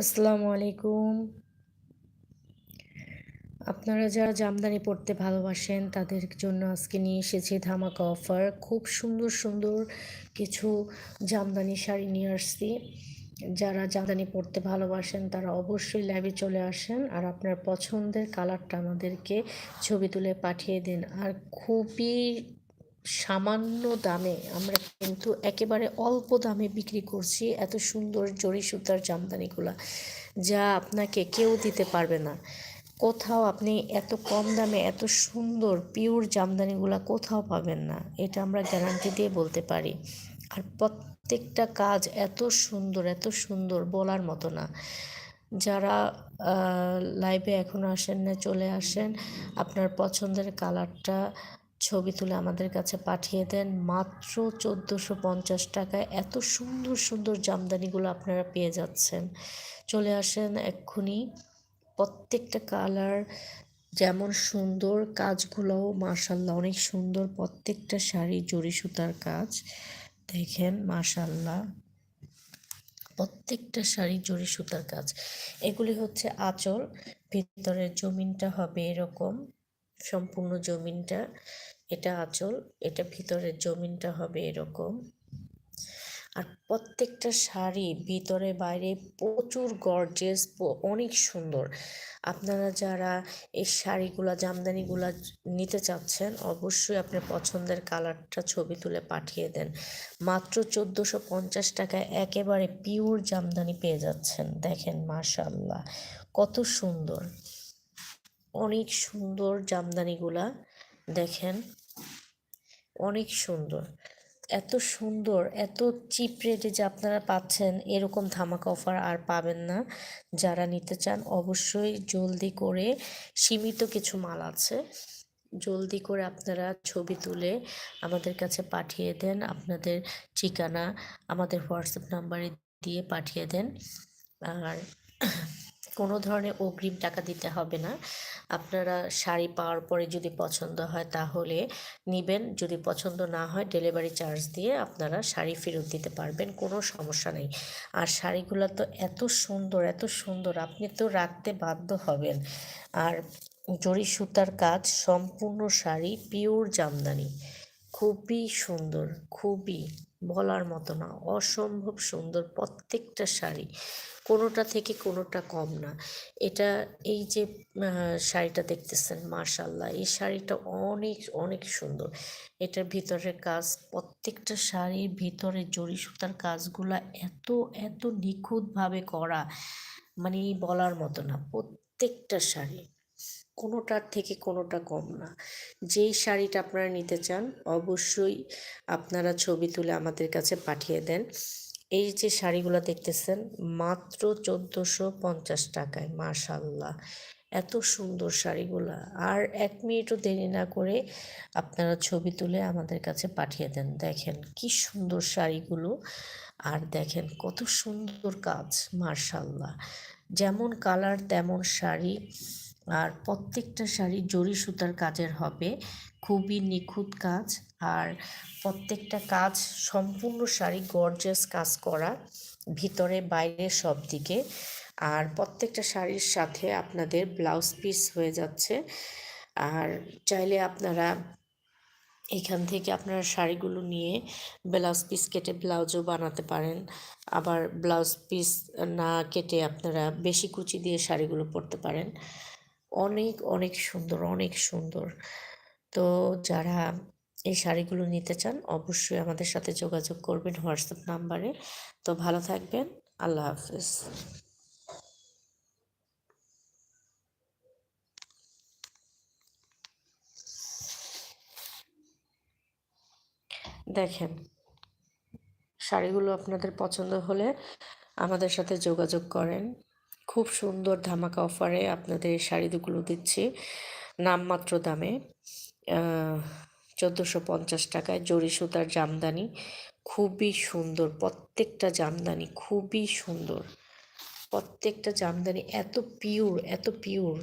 আসসালামু আলাইকুম। আপনারা যারা জামদানি পড়তে ভালোবাসেন, তাদের জন্য আজকে নিয়ে এসেছি ধামাকা অফার। খুব সুন্দর সুন্দর কিছু জামদানি শাড়ি নিয়ে আসছি। যারা জামদানি পড়তে ভালোবাসেন, তারা অবশ্যই ল্যাবে চলে আসেন আর আপনার পছন্দের কালারটা আমাদেরকে ছবি তুলে পাঠিয়ে দিন। আর খুবই সামান্য দামে আমরা কিন্তু একেবারে অল্প দামে বিক্রি করছি এত সুন্দর জরি সুতার জামদানিগুলা, যা আপনাকে কেউ দিতে পারবে না। কোথাও আপনি এত কম দামে এত সুন্দর পিওর জামদানিগুলা কোথাও পাবেন না, এটা আমরা গ্যারান্টি দিয়ে বলতে পারি। আর প্রত্যেকটা কাজ এত সুন্দর এত সুন্দর বলার মতো না। যারা লাইভে এখনও আসেন না, চলে আসেন, আপনার পছন্দের কালারটা ছবি তুলে আমাদের কাছে পাঠিয়ে দেন। মাত্র চোদ্দোশো পঞ্চাশ টাকায় এত সুন্দর সুন্দর জামদানিগুলো আপনারা পেয়ে যাচ্ছেন। চলে আসেন এক্ষুনি। প্রত্যেকটা কালার যেমন সুন্দর, কাজগুলোও মার্শাল্লাহ অনেক সুন্দর। প্রত্যেকটা শাড়ি জড়ি সুতার কাজ। দেখেন মার্শাল্লাহ প্রত্যেকটা শাড়ি জড়ি সুতার কাজ। এগুলি হচ্ছে আঁচল। ভিতরের জমিনটা হবে এরকম। সম্পূর্ণ জমিনটা। এটা আঁচল, এটা ভিতরের জমিনটা হবে এরকম। আর প্রত্যেকটা শাড়ি ভিতরে বাইরে প্রচুর গর্জেস অনেক সুন্দর। আপনারা যারা এই শাড়িগুলা, জামদানিগুলা নিতে চাচ্ছেন, অবশ্যই আপনার পছন্দের কালারটা ছবি তুলে পাঠিয়ে দেন। মাত্র চোদ্দোশো পঞ্চাশ টাকায় একেবারে পিওর জামদানি পেয়ে যাচ্ছেন। দেখেন মাশাল্লাহ কত সুন্দর। অনেক সুন্দর জামদানিগুলা, দেখেন। অনেক সুন্দর। এত সুন্দর, এত চিপ রেটে যে আপনারা পাচ্ছেন, এরকম ধামাকা অফার আর পাবেন না। যারা নিতে চান, অবশ্যই জলদি করে সীমিত কিছু মাল আছে, জলদি করে আপনারা ছবি তুলে আমাদের কাছে পাঠিয়ে দেন। আপনাদের ঠিকানা আমাদের হোয়াটসঅ্যাপ নাম্বারে দিয়ে পাঠিয়ে দেন। আর কোনো ধরনের অগ্রিম টাকা দিতে হবে না। আপনারা শাড়ি পাওয়ার পরে যদি পছন্দ হয় তাহলে নেবেন, যদি পছন্দ না হয় ডেলিভারি চার্জ দিয়ে আপনারা শাড়ি ফেরত দিতে পারবেন, কোনো সমস্যা নেই। আর শাড়িগুলো তো এত সুন্দর এত সুন্দর, আপনি তো রাখতে বাধ্য হবেন। আর জরি সুতার কাজ সম্পূর্ণ শাড়ি পিওর জামদানি। খুবই সুন্দর, খুবই বলার মতো না, অসম্ভব সুন্দর প্রত্যেকটা শাড়ি, কোনোটা থেকে কোনোটা কম না। এটা এই যে শাড়িটা দেখতেছেন মার্শাল্লাহ এই শাড়িটা অনেক অনেক সুন্দর। এটার ভিতরের কাজ, প্রত্যেকটা শাড়ির ভিতরে জড়ি সুতার কাজগুলা এত এত নিখুঁতভাবে করা মানে বলার মতো না, প্রত্যেকটা শাড়ি। কোনোটার থেকে কোনোটা কম না। যেই শাড়িটা আপনারা নিতে চান, অবশ্যই আপনারা ছবি তুলে আমাদের কাছে পাঠিয়ে দেন। এই যে শাড়িগুলো দেখতেছেন, মাত্র চোদ্দোশো পঞ্চাশ টাকায় মাশাল্লাহ এত সুন্দর শাড়িগুলা। আর এক মিনিটও দেরি না করে আপনারা ছবি তুলে আমাদের কাছে পাঠিয়ে দেন। দেখেন কি সুন্দর শাড়িগুলো। আর দেখেন কত সুন্দর কাজ মার্শাল্লাহ যেমন কালার, তেমন শাড়ি। আর প্রত্যেকটা শাড়ি জরি সুতার কাজের হবে। খুবই নিখুঁত কাজ। আর প্রত্যেকটা কাজ সম্পূর্ণ শাড়ি গর্জাস কাজ করা, ভিতরে বাইরে সব দিকে আর প্রত্যেকটা শাড়ির সাথে আপনাদের ব্লাউজ পিস হয়ে যাচ্ছে। আর চাইলে আপনারা এখান থেকে আপনারা শাড়িগুলো নিয়ে ব্লাউজ পিস কেটে ব্লাউজও বানাতে পারেন। আবার ব্লাউজ পিস না কেটে আপনারা বেশি কুচি দিয়ে শাড়িগুলো পরতে পারেন। অনেক অনেক সুন্দর অনেক সুন্দর। তো যারা এই শাড়িগুলো নিতে চান, অবশ্যই আমাদের সাথে যোগাযোগ করবেন হোয়াটসঅ্যাপ নাম্বারে। তো ভালো থাকবেন, আল্লাহ হাফিজ। দেখেন, শাড়িগুলো আপনাদের পছন্দ হলে আমাদের সাথে যোগাযোগ করেন। খুব সুন্দর ধামাকা অফারে আপনাদের শাড়িগুলো দিচ্ছি। নামমাত্র দামে চোদ্দোশো পঞ্চাশ টাকায় জরি সুতার জামদানি। খুবই সুন্দর, প্রত্যেকটা জামদানি খুবই সুন্দর। প্রত্যেকটা জামদানি এত পিওর এত পিওর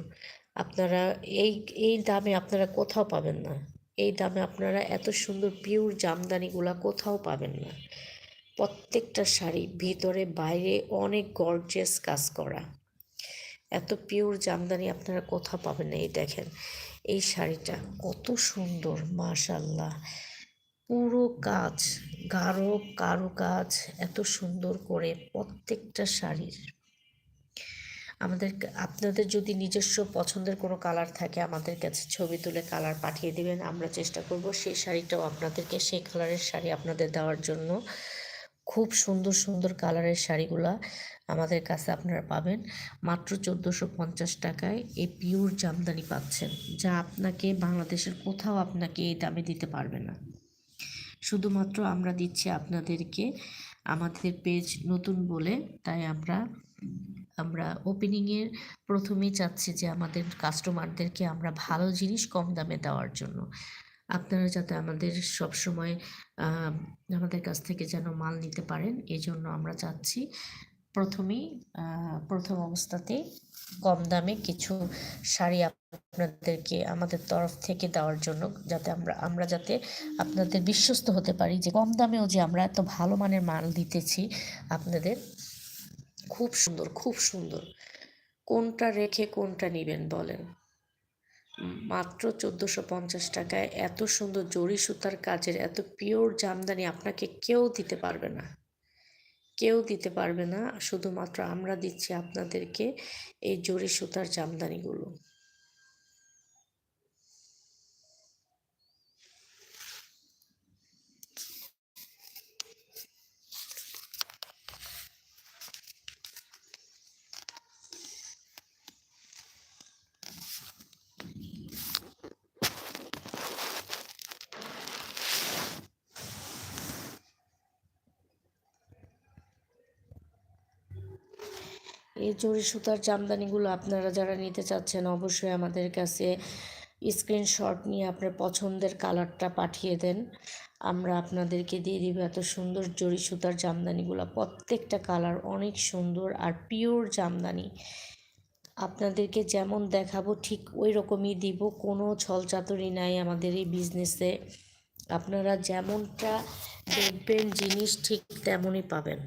আপনারা এই এই দামে আপনারা কোথাও পাবেন না। এই দামে আপনারা এত সুন্দর পিওর জামদানিগুলা কোথাও পাবেন না। প্রত্যেকটা শাড়ি ভিতরে বাইরে অনেক গর্জেস কাজ করা। এত পিওর জামদানি আপনারা কোথাও পাবেন না, এই দেখেন, এই শাড়িটা কত সুন্দর মাশাল্লাহ পুরো কাজ, গাঢ় কারও কাজ এত সুন্দর করে প্রত্যেকটা শাড়ির। আমাদের আপনাদের যদি নিজস্ব পছন্দের কোনো কালার থাকে, আমাদের কাছে ছবি তুলে কালার পাঠিয়ে দিবেন, আমরা চেষ্টা করব সেই শাড়িটাও আপনাদেরকে, সেই কালারের শাড়ি আপনাদের দেওয়ার জন্য। খুব সুন্দর সুন্দর কালারের শাড়িগুলা আমাদের কাছে আপনারা পাবেন। মাত্র চোদ্দোশো পঞ্চাশ টাকায় এই পিওর জামদানি পাচ্ছেন, যা আপনাকে বাংলাদেশের কোথাও আপনাকে এই দামে দিতে পারবে না। শুধুমাত্র আমরা দিচ্ছি আপনাদেরকে, আমাদের পেজ নতুন বলে, তাই আমরা আমরা ওপেনিংয়ের প্রথমেই চাচ্ছি যে আমাদের কাস্টমারদেরকে আমরা ভালো জিনিস কম দামে দেওয়ার জন্য। আপনারা যাতে আমাদের সবসময় আহ, আমাদের কাছ থেকে যেন মাল নিতে পারেন এই জন্য আমরা চাচ্ছি প্রথমেই প্রথম অবস্থাতে কম দামে কিছু শাড়ি আপনাদেরকে আমাদের তরফ থেকে দেওয়ার জন্য যাতে আমরা আমরা যাতে আপনাদের বিশ্বস্ত হতে পারি যে কম দামেও যে আমরা এত ভালো মানের মাল দিতেছি আপনাদের। খুব সুন্দর খুব সুন্দর। কোনটা রেখে কোনটা নেবেন বলেন? মাত্র চোদ্দোশো পঞ্চাশ টাকায় এত সুন্দর জরি সুতার কাজের এত পিওর জামদানি আপনাকে কেউ দিতে পারবে না। কেউ দিতে পারবে না, শুধুমাত্র আমরা দিচ্ছি আপনাদেরকে এই জরি সুতার জামদানিগুলো। এই জরি সুতার জামদানিগুলো আপনারা যারা নিতে চাচ্ছেন, অবশ্যই আমাদের কাছে স্ক্রিনশট নিয়ে আপনার পছন্দের কালারটা পাঠিয়ে দেন। আমরা আপনাদেরকে দিয়ে দিব এত সুন্দর জরি সুতার জামদানিগুলো। প্রত্যেকটা কালার অনেক সুন্দর আর পিওর জামদানি। আপনাদেরকে যেমন দেখাবো, ঠিক ওই রকমই দিব। কোনো ছলচাতুরি নাই আমাদের এই বিজনেসে আপনারা যেমনটা দেখবেন, জিনিস ঠিক তেমনই পাবেন।